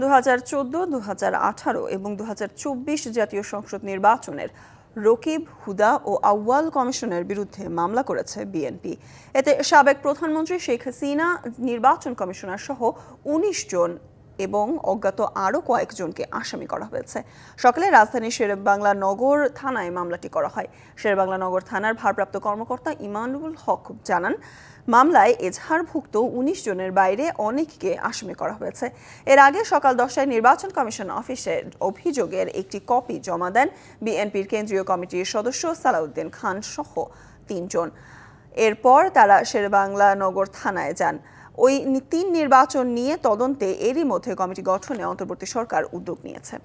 দু হাজার চোদ্দ দু হাজার আঠারো এবং দু হাজার চব্বিশ জাতীয় সংসদ নির্বাচনের রকিব, হুদা ও আউয়াল কমিশনের বিরুদ্ধে মামলা করেছে বিএনপি। এতে সাবেক প্রধানমন্ত্রী শেখ হাসিনা, নির্বাচন কমিশনার সহ উনিশ জন এবং অজ্ঞাত আরও কয়েকজনকে আসামি করা হয়েছে। সকালে রাজধানীর শেরেবাংলা নগর থানায় মামলাটি করা হয়। শেরেবাংলা নগর থানার ভারপ্রাপ্ত কর্মকর্তা ইমানুল হক জানান, মামলায় এজাহারভুক্ত উনিশ জনের বাইরে অনেককে আসামি করা হয়েছে। এর আগে সকাল দশটায় নির্বাচন কমিশন অফিসে অভিযোগের একটি কপি জমা দেন বিএনপির কেন্দ্রীয় কমিটির সদস্য সালাউদ্দিন খান সহ তিনজন। এরপর তারা শেরবাংলা নগর থানায় যান। ওই তিন নির্বাচন নিয়ে তদন্তে এরই মধ্যে কমিটি গঠনে অন্তর্বর্তী সরকার উদ্যোগ নিয়েছে।